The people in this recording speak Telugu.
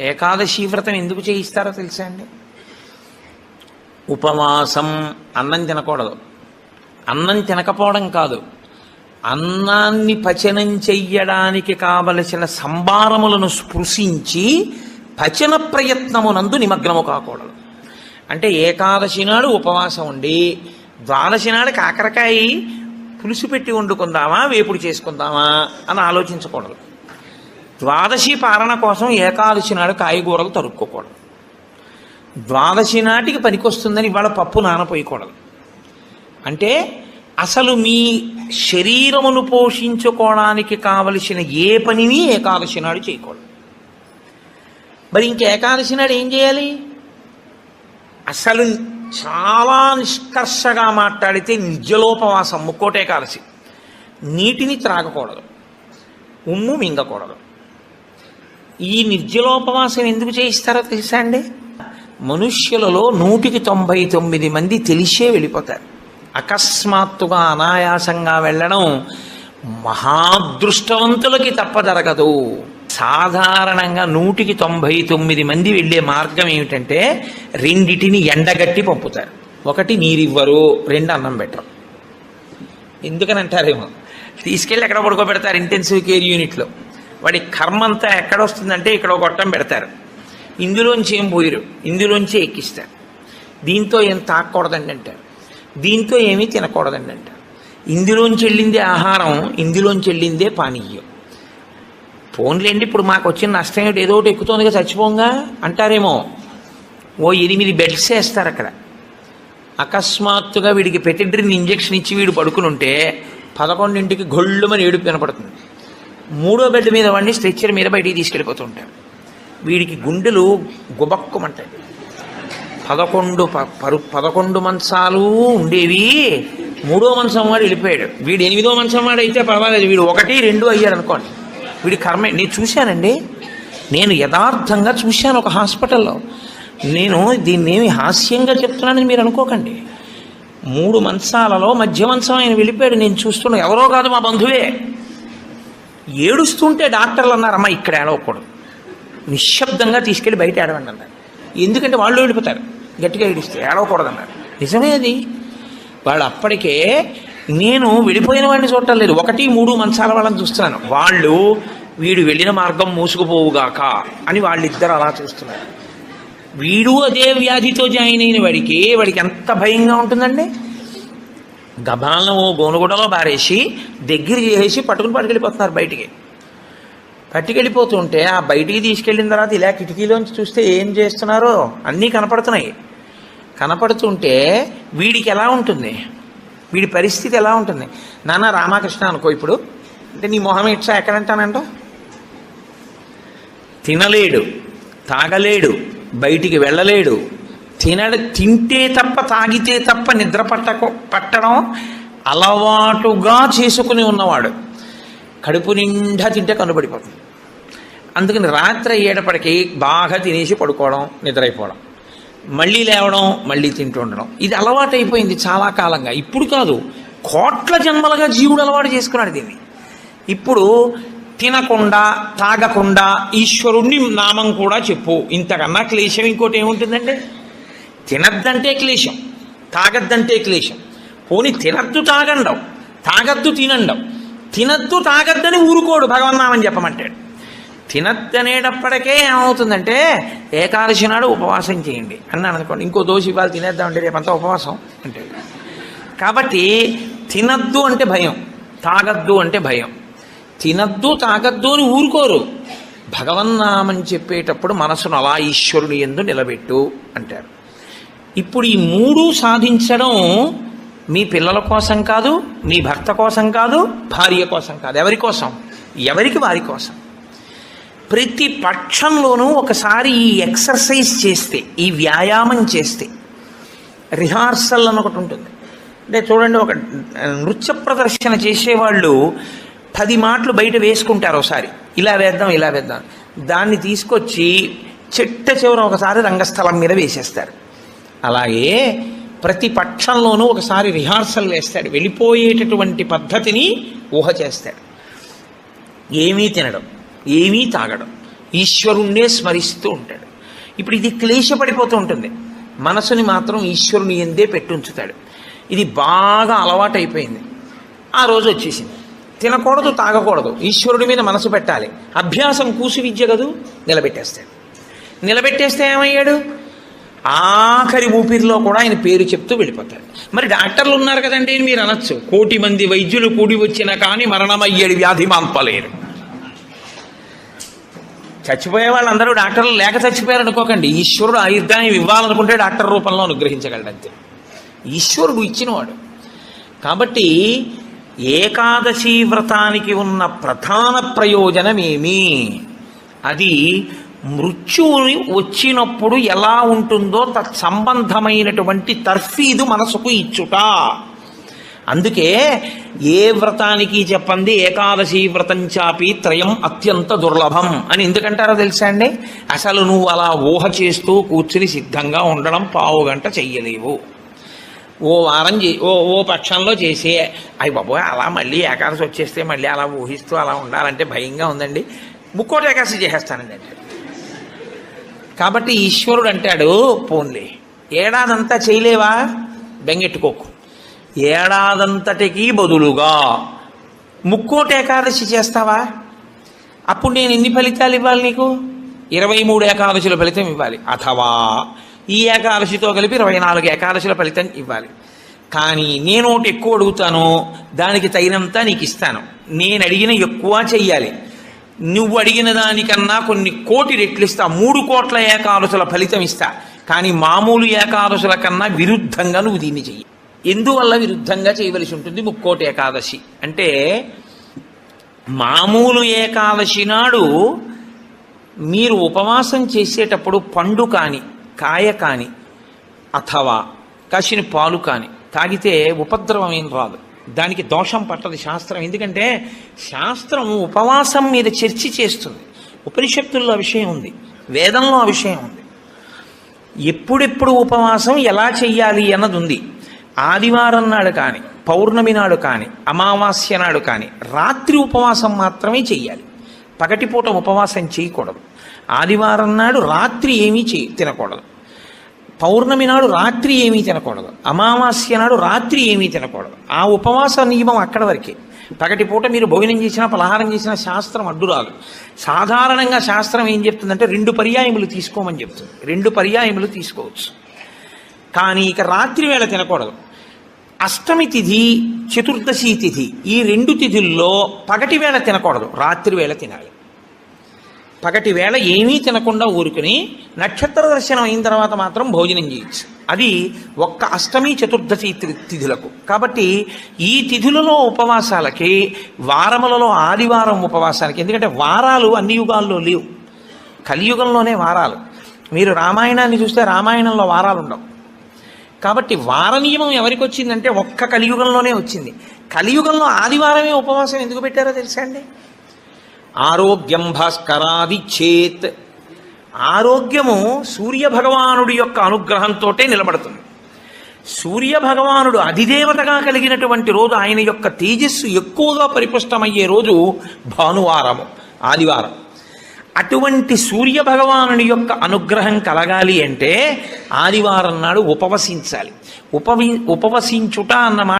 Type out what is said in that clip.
ఏకాదశి వ్రతం ఎందుకు చేయిస్తారో తెలుసా అండి? ఉపవాసం అన్నం తినకూడదు. అన్నం తినకపోవడం కాదు. అన్నాన్ని పచనం చెయ్యడానికి కావలసిన సంభారములను స్పృశించి పచన ప్రయత్నమునందు నిమగ్నము కాకూడదు. అంటే ఏకాదశి నాడు ఉపవాసం ఉండి ద్వాదశి నాడు కాకరకాయ పులుసు పెట్టి వండుకుందామా వేపుడు చేసుకుందామా అని ఆలోచించకూడదు. ద్వాదశి పాలన కోసం ఏకాదశి నాడు కాయగూరలు తరుక్కోకూడదు. ద్వాదశి నాటికి పనికొస్తుందని ఇవాళ పప్పు నానపోయకూడదు. అంటే అసలు మీ శరీరమును పోషించుకోవడానికి కావలసిన ఏ పనిని ఏకాదశి నాడు చేయకూడదు. మరి ఇంక ఏకాదశి నాడు ఏం చేయాలి? అసలు చాలా నిష్కర్షగా మాట్లాడితే నిజలోపవాసం ముక్కోటేకాదశి నీటిని త్రాగకూడదు. ఉమ్ము మింగకూడదు. ఈ నిర్జలోపవాసం ఎందుకు చేయిస్తారో తెలుసా అండి? మనుష్యులలో నూటికి తొంభై తొమ్మిది మంది తెలిసే వెళ్ళిపోతారు. అకస్మాత్తుగా అనాయాసంగా వెళ్ళడం మహాదృష్టవంతులకి తప్ప జరగదు. సాధారణంగా నూటికి తొంభై తొమ్మిది మంది వెళ్ళే మార్గం ఏమిటంటే రెండిటిని ఎండగట్టి పంపుతారు. ఒకటి నీరివ్వరు రెండు అన్నం పెట్టరు. ఎందుకని అంటారేమో? తీసుకెళ్ళి ఎక్కడ పడుకోబెడతారు? ఇంటెన్సివ్ కేర్ యూనిట్లో వాడి కర్మ అంతా ఎక్కడ వస్తుందంటే ఇక్కడ ఒక గొట్టం పెడతారు. ఇందులోంచి ఏం పోయిరు? ఇందులోంచి ఎక్కిస్తారు. దీంతో ఏం తాకూడదండి అంటారు. దీంతో ఏమీ తినకూడదండి అంటారు. ఇందులోంచి వెళ్ళిందే ఆహారం ఇందులోంచి వెళ్ళిందే పానీయం. ఫోన్లేండి ఇప్పుడు మాకు వచ్చిన నష్టం ఏమిటి? ఏదో ఒకటి ఎక్కుతోందిగా చచ్చిపోంగా? అంటారేమో. ఓ ఎనిమిది బెడ్స్ వేస్తారు అక్కడ. అకస్మాత్తుగా వీడికి పెటిడ్రిన్ ఇంజెక్షన్ ఇచ్చి వీడు పడుకుని ఉంటే పదకొండింటికి గొళ్ళుమని ఏడుపు వినపడుతుంది. మూడో బెడ్ మీద వాడిని స్ట్రెచ్చర్ మీద బయటికి తీసుకెళ్ళిపోతుంటారు వీడికి గుండెలు గుబక్కుమంటాయి. పదకొండు ప- పరు పదకొండు మంచాలు ఉండేవి. మూడో మంచం వాడు వెళ్ళిపోయాడు. వీడు ఎనిమిదో మంచం వాడు అయితే పర్వాలేదు. వీడు ఒకటి రెండు అయ్యాడు అనుకోండి. వీడి కర్మ నేను చూశానండి. నేను యథార్థంగా చూశాను ఒక హాస్పిటల్లో. నేను దీన్ని ఏమి హాస్యంగా చెప్తున్నానని మీరు అనుకోకండి. మూడు మంచాలలో మధ్య మంచం ఆయన వెళ్ళిపోయాడు. నేను చూస్తున్నా ఎవరో కాదు మా బంధువే. ఏడుస్తుంటే డాక్టర్లు అన్నారమ్మా ఇక్కడ ఏడవకూడదు. నిశ్శబ్దంగా తీసుకెళ్ళి బయట ఏడవండి అన్నారు. ఎందుకంటే వాళ్ళు వెళ్ళిపోతారు గట్టిగా ఏడిస్తే ఏడవకూడదు అన్నారు. నిజమే అది. వాళ్ళు అప్పటికే నేను వెళ్ళిపోయిన వాడిని చూడటం లేదు. ఒకటి మూడు మంచాల వాళ్ళని చూస్తున్నాను. వాళ్ళు వీడు వెళ్ళిన మార్గం మూసుకుపోవుగాక అని వాళ్ళిద్దరు అలా చూస్తున్నారు. వీడు అదే వ్యాధితో జాయిన్ అయిన వాడికి వాడికి ఎంత భయంగా ఉంటుందండి? గబాలను ఓ గోనుగుడలో బారేసి దగ్గర చేసి పట్టుకుని పట్టుకెళ్ళిపోతున్నారు బయటికి. పట్టుకెళ్ళిపోతుంటే ఆ బయటికి తీసుకెళ్ళిన తర్వాత ఇలా కిటికీలోంచి చూస్తే ఏం చేస్తున్నారో అన్నీ కనపడుతున్నాయి. కనపడుతుంటే వీడికి ఎలా ఉంటుంది? వీడి పరిస్థితి ఎలా ఉంటుంది? నాన్న రామకృష్ణ అనుకో ఇప్పుడు. అంటే నీ మొహం ఇట్సా ఎక్కడంటానంట? తినలేడు తాగలేడు బయటికి వెళ్ళలేడు తినడ తింటే తప్ప తాగితే తప్ప నిద్ర పట్టక పట్టడం అలవాటుగా చేసుకుని ఉన్నవాడు. కడుపు నిండా తింటే కనుబడిపోతుంది. అందుకని రాత్రి అయ్యేటప్పటికి బాగా తినేసి పడుకోవడం నిద్రైపోవడం. మళ్ళీ లేవడం మళ్ళీ తింటూ ఉండడం. ఇది అలవాటు అయిపోయింది చాలా కాలంగా. ఇప్పుడు కాదు కోట్ల జన్మలుగా జీవుడు అలవాటు చేసుకున్నాడు దీన్ని. ఇప్పుడు తినకుండా తాగకుండా ఈశ్వరుణ్ణి నామం కూడా చెప్పు. ఇంతకన్నా క్లేశం ఇంకోటి ఏముంటుందండి? తినద్దంటే క్లేశం తాగద్దంటే క్లేశం. పోని తినద్దు తాగండం తాగద్దు తినండం తినద్దు తాగద్దని ఊరుకోడు భగవన్నామని చెప్పమంటాడు. తినద్దనేటప్పటికే ఏమవుతుందంటే ఏకాదశి నాడు ఉపవాసం చేయండి. అన్నాను అనుకోండి ఇంకో దోషి ఇవాళ తినేద్దామంటే రేపంతా ఉపవాసం అంటే కాబట్టి తినద్దు అంటే భయం తాగద్దు అంటే భయం. తినద్దు తాగద్దు అని ఊరుకోరు. భగవన్నామని చెప్పేటప్పుడు మనసును అలా ఈశ్వరుని ఎందు నిలబెట్టు అంటారు. ఇప్పుడు ఈ మూడు సాధించడం మీ పిల్లల కోసం కాదు మీ భర్త కోసం కాదు భార్య కోసం కాదు. ఎవరి కోసం? ఎవరికి వారి కోసం? ప్రతి పక్షంలోనూ ఒకసారి ఈ ఎక్సర్సైజ్ చేస్తే ఈ వ్యాయామం చేస్తే రిహార్సల్ అని ఒకటి ఉంటుంది. అంటే చూడండి ఒక నృత్య ప్రదర్శన చేసేవాళ్ళు పది మాటలు బయట వేసుకుంటారు ఒకసారి. ఇలా వేద్దాం ఇలా వేద్దాం. దాన్ని తీసుకొచ్చి చెట్ట చివర ఒకసారి రంగస్థలం మీద వేసేస్తారు. అలాగే ప్రతి పక్షంలోనూ ఒకసారి రిహార్సల్ వేస్తాడు. వెళ్ళిపోయేటటువంటి పద్ధతిని ఊహ చేస్తాడు. ఏమీ తినడం ఏమీ తాగడం ఈశ్వరుణ్ణే స్మరిస్తూ ఉంటాడు. ఇప్పుడు ఇది క్లేశపడిపోతూ ఉంటుంది. మనసుని మాత్రం ఈశ్వరుని ఎందే పెట్టుంచుతాడు. ఇది బాగా అలవాటైపోయింది. ఆ రోజు వచ్చేసింది. తినకూడదు తాగకూడదు. ఈశ్వరుడి మీద మనసు పెట్టాలి. అభ్యాసం కూసి విద్య కదూ? నిలబెట్టేస్తాడు. నిలబెట్టేస్తే ఏమయ్యాడు? ఆఖరి ఊపిరిలో కూడా ఆయన పేరు చెప్తూ వెళ్ళిపోతాడు. మరి డాక్టర్లు ఉన్నారు కదండి మీరు అనొచ్చు. కోటి మంది వైద్యులు కూడి వచ్చినా కానీ మరణమయ్యేది వ్యాధి మాన్పలేరు చచ్చిపోయే వాళ్ళందరూ డాక్టర్లు లేక చచ్చిపోయారు అనుకోకండి. ఈశ్వరుడు ఆయుర్దాయం ఇవ్వాలనుకుంటే డాక్టర్ రూపంలో అనుగ్రహించగలడంతే ఈశ్వరుడు ఇచ్చినవాడు. కాబట్టి ఏకాదశి వ్రతానికి ఉన్న ప్రధాన ప్రయోజనమేమి అది మృత్యువు వచ్చినప్పుడు ఎలా ఉంటుందో తత్సంబంధమైనటువంటి తర్ఫీదు మనసుకు ఇచ్చుట. అందుకే ఏ వ్రతానికి చెప్పండి ఏకాదశి వ్రతం చాపి త్రయం అత్యంత దుర్లభం అని ఎందుకంటారో తెలుసా అండి? అసలు నువ్వు అలా ఊహ చేస్తూ కూర్చుని సిద్ధంగా ఉండడం పావు గంట చెయ్యలేవు. ఓ వారం చే ఓ ఓ పక్షంలో చేసే అయ్యి బాబోయ్ అలా మళ్ళీ ఏకాదశి వచ్చేస్తే మళ్ళీ అలా ఊహిస్తూ అలా ఉండాలంటే భయంగా ఉందండి. ముక్కోటి ఏకాదశి చేసేస్తానండి అంటే కాబట్టి ఈశ్వరుడు అంటాడు పోన్లే. ఏడాదంతా చేయలేవా? బెంగెట్టుకోకు. ఏడాదంతటికి బదులుగా ముక్కోటి ఏకాదశి చేస్తావా? అప్పుడు నేను ఎన్ని ఫలితాలు ఇవ్వాలి నీకు? ఇరవై మూడు ఏకాదశుల ఫలితం ఇవ్వాలి. అథవా ఈ ఏకాదశితో కలిపి ఇరవై నాలుగు ఏకాదశుల ఫలితం ఇవ్వాలి. కానీ నేను ఒకటి ఎక్కువ అడుగుతాను దానికి తగినంత నీకు ఇస్తాను. నేను అడిగిన ఎక్కువ చెయ్యాలి. నువ్వు అడిగిన దానికన్నా కొన్ని కోటి రెట్లు ఇస్తా మూడు కోట్ల ఏకాదశుల ఫలితం ఇస్తా. కానీ మామూలు ఏకాదశుల కన్నా విరుద్ధంగా నువ్వు దీన్ని చెయ్యి. ఎందువల్ల విరుద్ధంగా చేయవలసి ఉంటుంది ముక్కోటి ఏకాదశి? అంటే మామూలు ఏకాదశి నాడు మీరు ఉపవాసం చేసేటప్పుడు పండు కాని కాయ కాని అథవా కాసిన పాలు కాని తాగితే ఉపద్రవం ఏం రాదు. దానికి దోషం పట్టదు శాస్త్రం. ఎందుకంటే శాస్త్రం ఉపవాసం మీద చర్చ చేస్తుంది. ఉపనిషత్తుల్లో ఆ విషయం ఉంది. వేదంలో ఆ విషయం ఉంది. ఎప్పుడెప్పుడు ఉపవాసం ఎలా చెయ్యాలి అన్నది ఉంది. ఆదివారం నాడు కానీ పౌర్ణమి నాడు కానీ అమావాస్య నాడు కానీ రాత్రి ఉపవాసం మాత్రమే చెయ్యాలి. పగటిపూట ఉపవాసం చేయకూడదు. ఆదివారం నాడు రాత్రి ఏమీ చేయి తినకూడదు. పౌర్ణమి నాడు రాత్రి ఏమీ తినకూడదు. అమావాస్య నాడు రాత్రి ఏమీ తినకూడదు. ఆ ఉపవాస నియమం అక్కడ వరకే. పగటి పూట మీరు భోజనం చేసినా పలహారం చేసినా శాస్త్రం అడ్డు రాదు సాధారణంగా శాస్త్రం ఏం చెప్తుందంటే రెండు పర్యాయములు తీసుకోమని చెప్తుంది. రెండు పర్యాయములు తీసుకోవచ్చు. కానీ ఇక రాత్రి వేళ తినకూడదు. అష్టమి తిథి చతుర్దశి తిథి ఈ రెండు తిథుల్లో పగటి వేళ తినకూడదు. రాత్రి వేళ తినాలి. పగటి వేళ ఏమీ తినకుండా ఊరుకుని నక్షత్ర దర్శనం అయిన తర్వాత మాత్రం భోజనం చేయొచ్చు అది ఒక్క అష్టమి చతుర్దశి తిథులకు. కాబట్టి ఈ తిథులలో ఉపవాసాలకి వారములలో ఆదివారం ఉపవాసాలకి ఎందుకంటే వారాలు అన్ని యుగాల్లో లేవు. కలియుగంలోనే వారాలు. మీరు రామాయణాన్ని చూస్తే రామాయణంలో వారాలు ఉండవు. కాబట్టి వార నియమం ఎవరికి వచ్చిందంటే ఒక్క కలియుగంలోనే వచ్చింది. కలియుగంలో ఆదివారమే ఉపవాసం ఎందుకు పెట్టారో తెలుసా అండి? ఆరోగ్యం భాస్కరాది చేత్ ఆరోగ్యము సూర్య భగవానుడి యొక్క అనుగ్రహంతో నిలబడుతుంది. సూర్య భగవానుడు అధిదేవతగా కలిగినటువంటి రోజు ఆయన యొక్క తేజస్సు ఎక్కువగా పరిపుష్టమయ్యే రోజు భానువారము ఆదివారం. అటువంటి సూర్యభగవానుని యొక్క అనుగ్రహం కలగాలి అంటే ఆదివారం నాడు ఉపవసించాలి. ఉపవి ఉపవసించుట అన్నమాట